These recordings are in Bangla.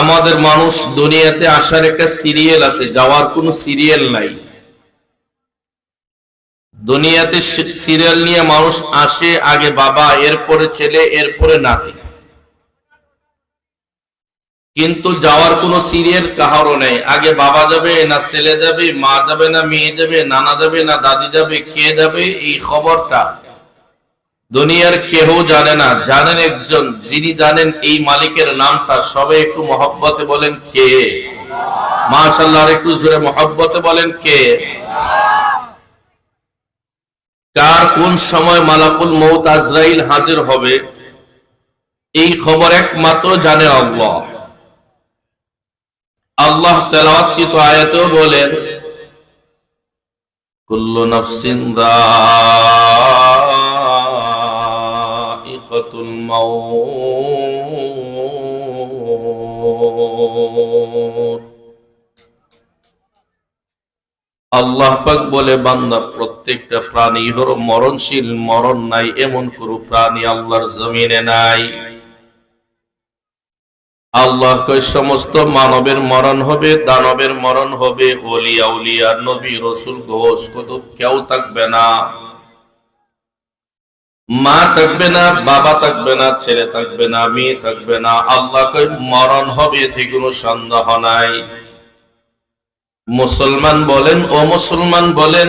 আমাদের মানুষ দুনিয়াতে আসার একটা সিরিয়াল আছে, যাওয়ার কোনো সিরিয়াল নাই। দুনিয়াতে সিরিয়াল নিয়ে মানুষ আসে, আগে বাবা, এরপরে ছেলে, এরপরে নাতি। কিন্তু যাওয়ার কোনো সিরিয়াল কাহারও নেই। আগে বাবা যাবে, না ছেলে যাবে, মা যাবে, না মেয়ে যাবে, নানা যাবে, না দাদি যাবে, কে যাবে, এই খবরটা দুনিয়ার কেহ জানে না। জানেন একজন, যিনি জানেন এই মালিকের নামটা, সবাই একটু মহব্বতে বলেন কে? মাশাল্লাহ একটু জোরে মহব্বতে বলেন কে? কার কোন সময় মালাকুল মৌত আজরাইল হাজির হবে? এই খবর একমাত্র জানে আল্লাহ। আল্লাহ তেলাওয়াতকৃত আয়াতেও বলেন, কুল্লু নাফসিন দাইকাতুল মাউত আল্লাহ পাক বলে, বান্দা, প্রত্যেকটা প্রাণী হলো মরণশীল, মরণ নাই, এমন কোন প্রাণী আল্লাহর জমিনে নাই। আল্লাহ কই সমস্ত মানবের মরণ হবে, দানবের মরণ হবে ওলিয়া উলিয়া, নবী, রসুল ঘোষ কুতুব কেউ থাকবে না। মা থাকবে না, বাবা থাকবে না, ছেলে থাকবে না, মেয়ে থাকবে না, আল্লাহকে মরণ হবে এতে কোনো সন্দেহ নাই। মুসলমান বলেন, ও মুসলমান বলেন,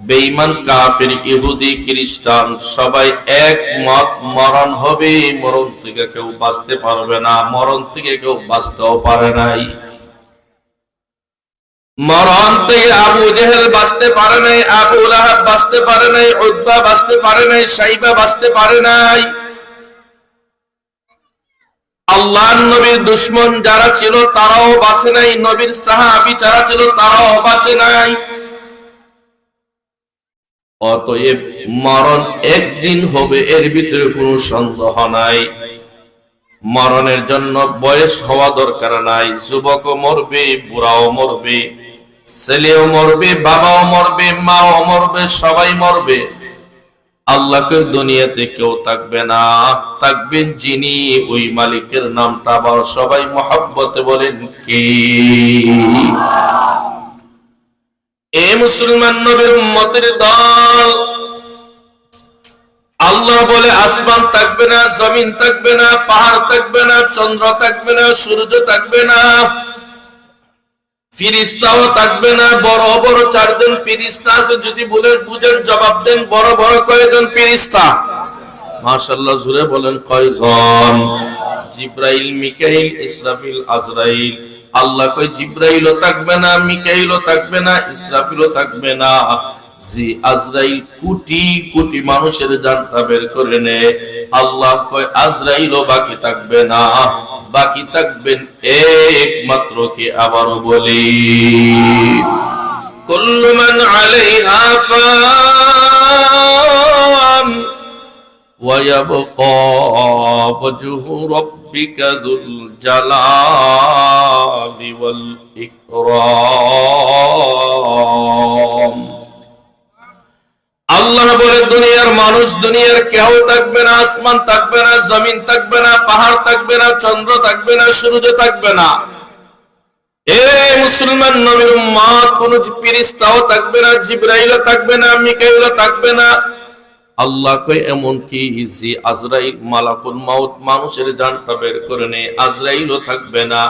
বেঈমান, কাফের, ইহুদি, খ্রিস্টান, সবাই এক মত মরণ হবে, মরণ থেকে কেউ বাঁচতে পারবে না, মরণ থেকে কেউ বাঁচতেও পারে নাই। মরণ দুশ্মন যারা ছিল তারাও বাঁচে নাই, নবীর সাহাবি যারা ছিল তারাও বাঁচে নাই। অতএব মরণ একদিন হবে, এর ভিতরে কোনো সন্দেহ নাই। মরণের জন্য বয়স হওয়া দরকার নাই, যুবকও মরবে, বুড়াও মরবে। ছেলেও মরবে, বাবাও মরবে, মাও মরবে, সবাই মরবে। আল্লাহকে দুনিয়াতে কেউ থাকবে না। থাকবেন যিনি, ওই মালিকের নামটা আবার সবাই মহাব্বতে বলেন কি? এ মুসলমান নবীর উম্মতের দল। আল্লাহ বলে, আসমান থাকবে না, জমিন থাকবে না, পাহাড় থাকবে না, চন্দ্র থাকবে না, সূর্য থাকবে না। ফিরিস্তাও থাকবে না, বড় বড় চারজন ফিরিস্তা আছে, যদি বলেন বুঝেন জবাব দেন, বড় বড় কয়েকজন ফিরিস্তা? মাশাল্লাহ জুড়ে বলেন কয়জন? জিব্রাইল, মিকাইল, ইসরাফিল, আজরাইল। আল্লাহ কই জিব্রাইলও থাকবে না, মিকাইলও থাকবে না, ইসরাফিলও থাকবে না। জি আজরাইল কোটি কোটি মানুষের জানটা বের করে নে আল্লাহ কয় আজরাইলও বাকি থাকবে না বাকি থাকবেন একমাত্র কে আবারও বলি কুল্লু মান আলাইহা ফান ويبقى وجه ربك ذو الجلال والإكرام আল্লাহ বলে, দুনিয়ার মানুষ, দুনিয়ার কেউ থাকবে না, আসমান থাকবে না, জমিন থাকবে না, পাহাড় থাকবে না, চন্দ্র থাকবে না, সূর্য থাকবে না। এ মুসলমান নবীর উম্মত কোন ফেরেশতাও থাকবে না, জিবরাইলও থাকবে না, মিকাইলও থাকবে না। আল্লাহ কই এমন কি যে আজরাইল মালাকুল মাউত মানুষের জানটা বের করে নে আজরাইলও থাকবে না।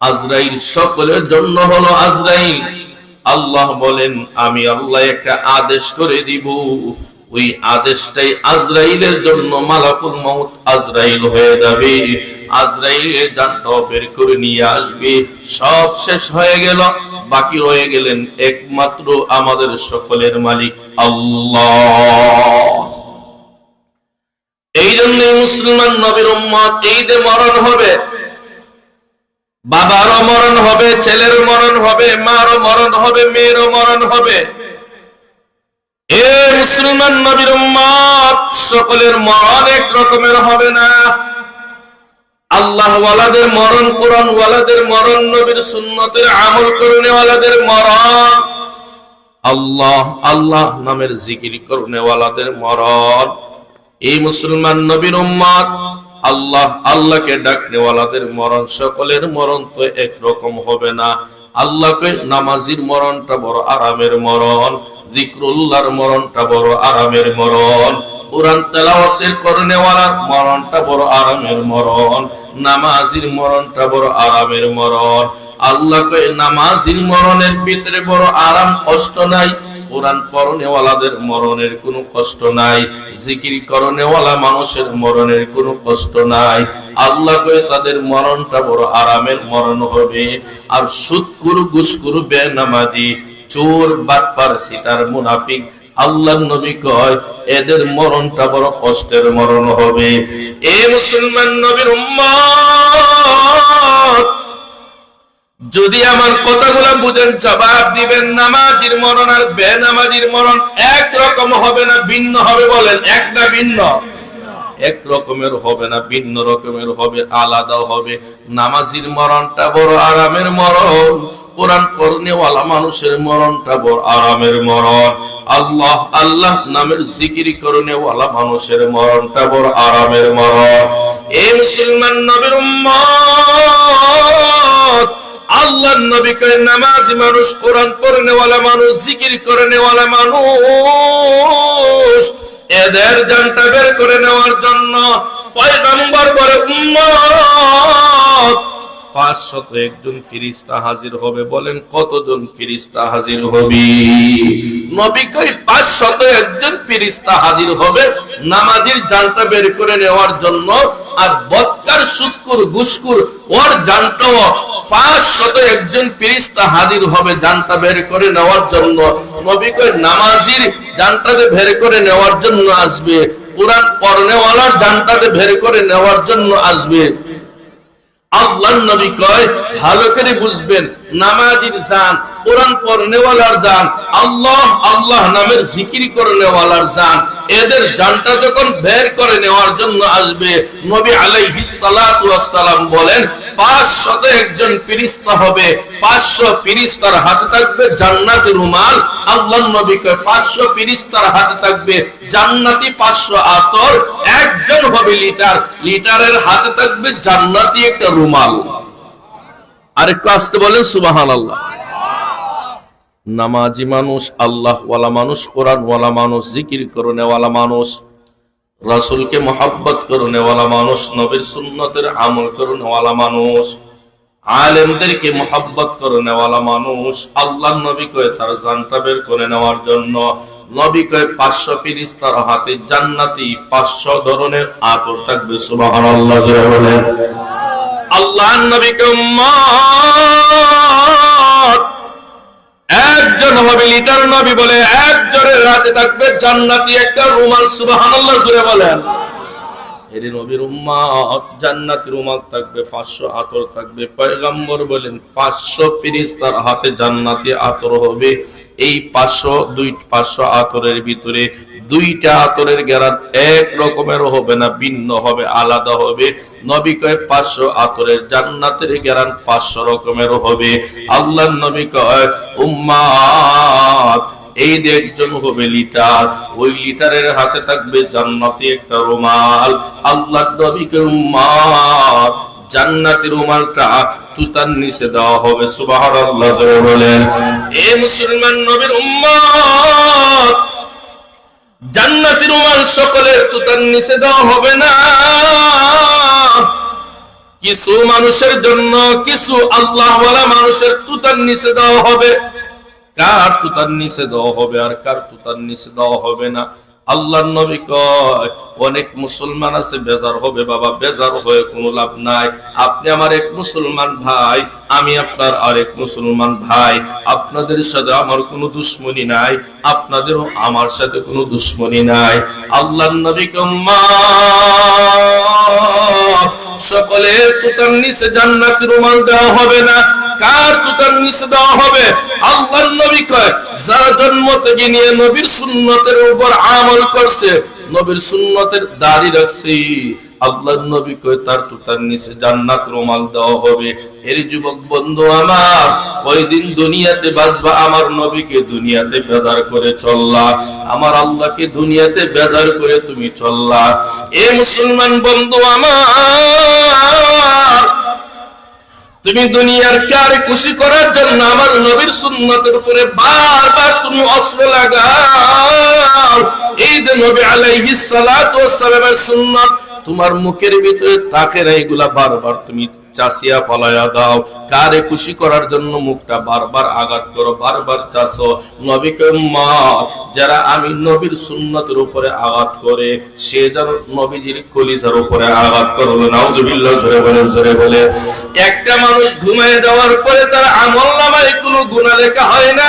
আজরাইল সকলের জন্য হলো আজরাইল। আল্লাহ বলেন, আমি আল্লাহ একটা আদেশ করে দিব। ওই আদেশটাই আজরাইলের জন্য মালাকুল মউত আজরাইল হয়ে যাবে। আজরাইলের জানটাও বের করে নিয়ে আসবে। সব শেষ হয়ে গেল। বাকি রয়ে গেলেন একমাত্র আমাদের সকলের মালিক আল্লাহ। এই জন্যই মুসলমান নবীর উম্মত ঈদে মরণ হবে। বাবারও মরণ হবে ছেলের মরণ হবে, মারও মরণ হবে, মেয়েরও মরণ হবে। এ মুসলমান নবীর উম্মত, সকলের মরণ এক রকমের হবে না। আল্লাহ ওয়ালাদের মরণ কোরআন ওয়ালাদের মরণ, নবীর সুন্নতের আমল করুনে ওয়ালাদের মরণ। আল্লাহ আল্লাহ নামের জিকির করুনে ওয়ালাদের মরণ। এই মুসলমান নবীর উম্মত আল্লাহ আল্লাহকে ডাকনেওয়ালাদের মরণ, সকলের মরণ তো একরকম হবে না। আল্লাহকে নামাজির মরণটা বড় আরামের মরণ, জিক্রুল্লাহর মরণটা বড় আরামের মরণ, কোরআন তেলাওয়াতের করনেওয়ালার মরণটা বড় আরামের মরণ, নামাজির মরণটা বড় আরামের মরণ। আল্লাহকে নামাজির মরণের ভিতরে বড় আরাম কষ্ট নাই কোরআন পরনেওয়ালাদের মরণের কোনো কষ্ট নাই। জিকির করনেওয়ালা মানুষের মরণের কোনো কষ্ট নাই। আল্লাহ কয়ে তাদের মরণটা বড় আরামের মরণ হবে। আর সুৎকুরু গুসকুরু বেনামাদি, চোর, বাটপার, সিটার মুনাফিক আল্লাহ নবী কয়, এদের মরণটা বড় কষ্টের মরণ হবে। এ মুসলমান নবীর উম্মত! যদি আমার কথাগুলো বুঝেন, জবাব দিবেন, নামাজির মরণ আর বেনামাজির মরণ এক রকম হবে না ভিন্ন হবে বলেন, এক না ভিন্ন? এক রকমের হবে না, ভিন্ন রকমের হবে আলাদা হবে। নামাজির মরণটা বড় আরামের মরণ, কোরআন পড়নেওয়ালা মানুষের মরণটা বড় আরামের মরণ। আল্লাহ আল্লাহ নামের জিকির করনেওয়ালা মানুষের মরণটা বড় আরামের মরণ। এই মুসলমান নবীর উম্মত আল্লাহ নবী নামাজি মানুষ, কোরআন মানুষ, জিকির করনেওয়ালা মানুষ, এদের জানটা বের করে নেওয়ার জন্য পাঁচশত একজন ফিরিস্তা হাজির হবে, বলেন, কতজন ফিরিস্তা হাজির হবে? একজন ফিরিস্তা হাজির হবে জানটা বের করে নেওয়ার জন্য, আর বৎকার, সুৎকুর, গুসকুর, ওর জানটাও পাঁচ শত একজন ফিরিস্তা হাজির হবে জানটা বের করে নেওয়ার জন্য। নবী নামাজির জানটাতে বের করে নেওয়ার জন্য আসবে। কোরআন পড়নেওয়ালার জানটাতে বের করে নেওয়ার জন্য আসবে। বুঝবেন জান, কোরআন জান, আল্লাহ আল্লাহ নামের জিকির জান, এদের জানটা যখন বের করে নেওয়ার জন্য আসবে, নবী আলাইহিস সালাম বলেন পাঁচশত একজন ফিরিস্তা হবে, পাঁচশো ফিরিস্তার হাতে থাকবে জান্নাতি রুমাল আল্লাহ নবী কয় পাঁচশো হাতে থাকবে জান্নাতি পাঁচশো আতর, একজন হবে লিটার, লিটারের হাতে থাকবে জান্নাতি একটা রুমাল। আরেকটু আসতে বলেন সুবাহান আল্লাহ নামাজি মানুষ, আল্লাহওয়ালা মানুষ কোরআন ওয়ালা মানুষ, জিকির করনেওয়ালা মানুষ রাসুলকে মোহাব্বত করনেওয়ালা মানুষ, নবীর সুন্নতের আমল করনেওয়ালা মানুষ, আলেমদেরকে মোহাব্বত করনেওয়ালা মানুষ আল্লাহ নবী কয়ে তার জানটা বের করে নেওয়ার জন্য, নবী কয়ে পাঁচশো ফিরিস্তার হাতে জান্নাতি পাঁচশো ধরনের আতর থাকবে সুবাহান আল্লাহ বলেন। আল্লাহ নবীকে একজন হবে লিটার নবী বলে একজনের রাতে থাকবে জান্নাতি একটা রুমাল সুবাহ জুড়ে বলেন। এর নবীর উম্মত জান্নাতি রুমাল থাকবে 500 আতর থাকবে। পয়গম্বর বলেন 500 ফেরেশতার হাতে জান্নাতি আতর হবে। এই 500 দুই 500 আতরের ভিতরে দুইটা আতরের গেরান এক রকমের হবে না, ভিন্ন হবে, আলাদা হবে। নবী কয় 500 আতরের জান্নাতের গেরান 500 রকমের হবে। আল্লাহ নবী কয় উম্মাত এই একজন হবে লিটার, ওই লিটারের হাতে থাকবে জান্নাতি একটা রুমাল। আল্লাহ নবীকে উম্মাত জান্নাতি রুমালটা তুতার নিচে দেওয়া হবে, সুবহানাল্লাহ, জোরে বলেন। এ মুসলমান নবীর উম্মত, জান্নাতি রুমাল সকলের তুতার নিচে দেওয়া হবে না। কিছু মানুষের জন্য, কিছু আল্লাহওয়ালা মানুষের তুতার নিচে দেওয়া হবে। কার তুতার নিচে দেওয়া হবে আর কার তুতার নিচে দেওয়া হবে না? আল্লাহর নবী কয়, অনেক মুসলমান আছে, বেজার হবে, বাবা, বেজার হয়ে কোনো লাভ নাই। আপনি আমার এক মুসলমান ভাই, আমি আপনার আরেক মুসলমান ভাই। আপনাদের সাথে আমার কোনো দুশ্মনী নাই, আপনাদেরও আমার সাথে কোনো দুশ্মনী নাই। আল্লাহর নবী কম্মা সকলের তুতার নিচে জান্নাতের রুমাল দেওয়া হবে না। কার তুতার নিচে দেওয়া হবে? আল্লাহর নবী কয় জন্ম থেকে নিয়ে নবীর সুন্নতের উপর আমল করছে, নবীর সুন্নতের দাড়ি রাখছি। আল্লাহর নবী কই তার তো তার নিচে জান্নাত রুমাল দেওয়া হবে। এর যুবক বন্ধু আমার, কয়দিন দুনিয়াতে বাঁচবা আমার নবীকে দুনিয়াতে বেজার করে চললা। আমার আল্লাহকে দুনিয়াতে বেজার করে তুমি চললা। এ মুসলমান বন্ধু আমার তুমি দুনিয়ার কার খুশি করার জন্য আমার নবীর সুন্নতের উপরে বারবার তুমি অস্ত্র লাগাও? এই যে নবী আলাইহিস সালাতু ওয়াস সালামের সুন্নাত তোমার মুখের ভিতরে তাকে না এগুলা বারবার তুমি চাষিয়া ফলাইয়া দাও। কারে খুশি করার জন্য মুখটা বারবার আঘাত করো, বারবার চাষো। নবীকে মার যারা আমি নবীর সুন্নতের উপরে আঘাত করে, সে যেন নবীজির কলিজার উপরে আঘাত করবে নাউজুবিল্লাহ, জোরে বলে জোরে বলে একটা মানুষ ঘুমিয়ে দেওয়ার পরে তার আমল নামায় কোনো গুণা লেখা হয় না।